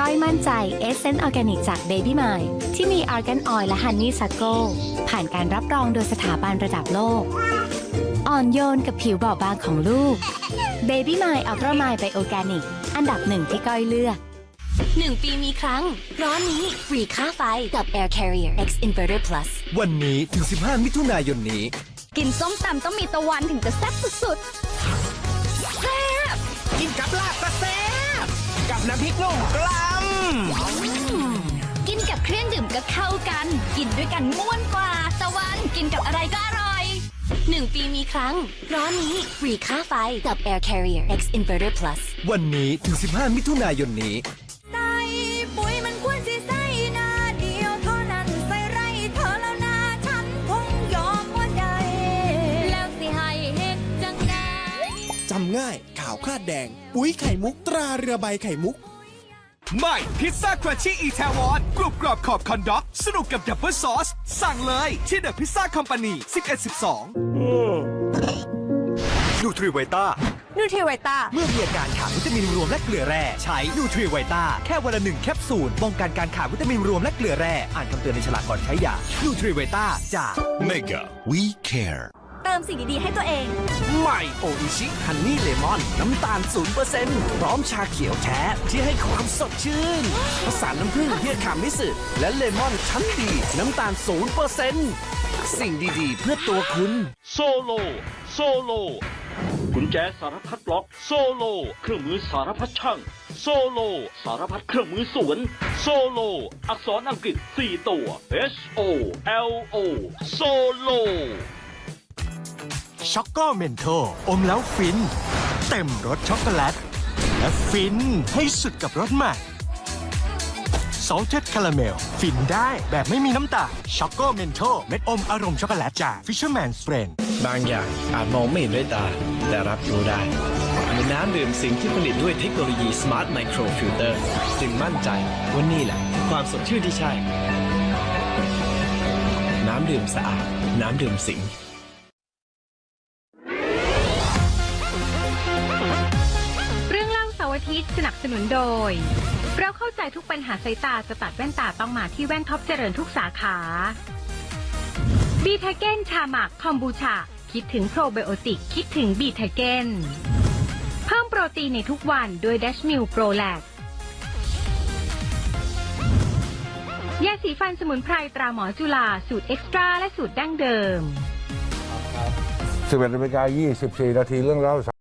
ก้อยมั่นใจเอเซนต์ออร์แกนิกจาก Baby m i ที่มีอาร์แกนออยและฮันนี่ซักโกผ่านการรับรองโดยสถาบันระดับโลก อ่อนโยนกับผิวบอบบางของลูก Baby m i Ultra m i b i o r g a n i c อันดับหนึ่งที่ก้อยเลือกหนึ่งปีมีครั้ง ร้อนนี้ฟรีค่าไฟกับ Air Carrier X Inverter Plus วันนี้ถึง 15 มิถุนายนนี้ กินส้มตำต้องมีตะวันถึงจะแซ่บสุดกินกับลาบกระแซบกับน้ำพริกนุ่มกล้ๆ กินกับเครื่องดื่มก็เข้ากัน กินด้วยกันม่วนกว่าตะวันกินกับอะไรก็อร่อยหนึ่งปีมีครั้ง ร้อนนี้ฟรีค่าไฟกับ Air Carrier X Inverter Plus ำวันนี้ถึง 15 มิถุนายนนี้ใส่ปุ๋ยมันควรสิใส่นาเดียวเท่านั้นใส่ไรเธอแล้วนาฉันคงยอมว่าใดแล้วสิให้เฮ็ดจังไดจำง่ายขาวคลาดแดง ปุ๋ยไข่มุกตราเรือใบไข่มุก ใหม่พิซซ่าครันชี่อีแทวอนกรุบกรอบขอบคอนด็อก สนุกกับดับเบิลซอส สั่งเลยที่เดอะพิซซ่าคอมพานี1112นูทรีเวต้านูทริไวต้าเมื่อมีอาการขาดวิตามินรวมและเกลือแร่ใช้นูทรีไวต้าแค่วันละหนึ่งแคปซูลป้องกันการขาดวิตามินรวมและเกลือแร่อ่านคำเตือนในฉลากก่อนใช้ยานูทรีไวต้าจาก Mega We Care เติ มสิ่งดีๆให้ตัวเอง ใหม่โออิชิฮันนี่เลมอนน้ำตาล 0%พร้อมชาเขียวแท้ที่ให้ความสดชื่นผสานน้ำผึ้งเฮียคามิสึและเลมอนชั้นดีน้ำตาล 0%สิ่งดีๆ เพื่อตัวคุณ โซโล โซโลกุญแจสารพัดล็อก โซโล เครื่องมือสารพัดช่าง โซโล สารพัดเครื่องมือสวน โซโล อักษรอังกฤษ 4 ตัว H O L O โซโล ช็อกโกเมนโทอมแล้วฟิน เต็มรสช็อกโกแลต และฟินให้สุดกับรสใหม่ซอลเ e d คาราเมล ฟินได้แบบไม่มีน้ำตาลช็อกโกเมนโทเม็ดอมอารมณ์ช็อกโกแลตจาก Fisherman's Friend บางอย่างอาจมองไม่เห็นด้วยตา แต่รับรู้ได้นน้ำดื่มสิงที่ผลิตด้วยเทคโนโลยี Smart Micro Filter จึงมั่นใจว่านี่แหละคือความสดชื่นที่ใช่ น้ำดื่มสะอาด น้ำดื่มสิง สนับสนุนโดย เราเข้าใจทุกปัญหาสายตาจะตัดแว่นตาต้องมาที่แว่นท็อปเจริญทุกสาขาบีไทเกนชาหมักคอมบูชา คิดถึงโปรไบโอติก คิดถึงบีไทเกนเพิ่มโปรตีนในทุกวันด้วยดัชมิลโปรแลกยาสีฟันสมุนไพรตราหมอจุฬาสูตรเอ็กซ์ตร้าและสูตรดั้งเดิม 11นาฬิกา24 นาทีเรื่องเล่า